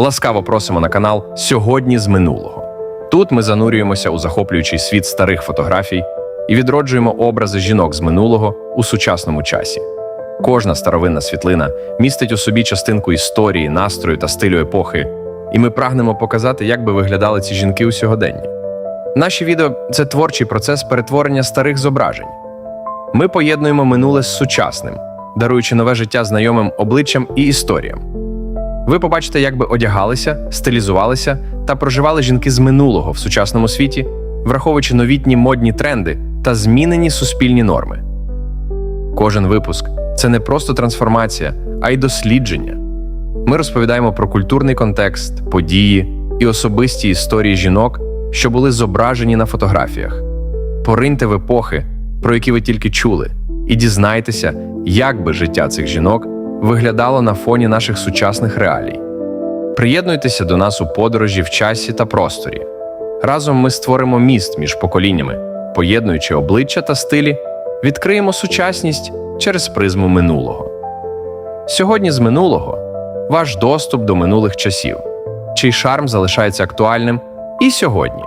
Ласкаво просимо на канал Сьогодні з минулого. Тут ми занурюємося у захоплюючий світ старих фотографій і відроджуємо образи жінок з минулого у сучасному часі. Кожна старовинна світлина містить у собі частинку історії, настрою та стилю епохи, і ми прагнемо показати, як би виглядали ці жінки у сьогоденні. Наші відео це творчий процес перетворення старих зображень. Ми поєднуємо минуле з сучасним, даруючи нове життя знайомим обличчям і історіям. Ви побачите, як би одягалися, стилізувалися та проживали жінки з минулого в сучасному світі, враховуючи новітні модні тренди та змінені суспільні норми. Кожен випуск це не просто трансформація, а й дослідження. Ми розповідаємо про культурний контекст, події і особисті історії жінок, що були зображені на фотографіях. Пориньте в епохи, про які ви тільки чули, і дізнайтеся, як би життя цих жінок виглядало на фоні наших сучасних реалій. Приєднуйтеся до нас у подорожі в часі та просторі. Разом ми створимо міст між поколіннями, поєднуючи обличчя та стилі, відкриємо сучасність через призму минулого. Сьогодні з минулого ваш доступ до минулих часів, чий шарм залишається актуальним і сьогодні.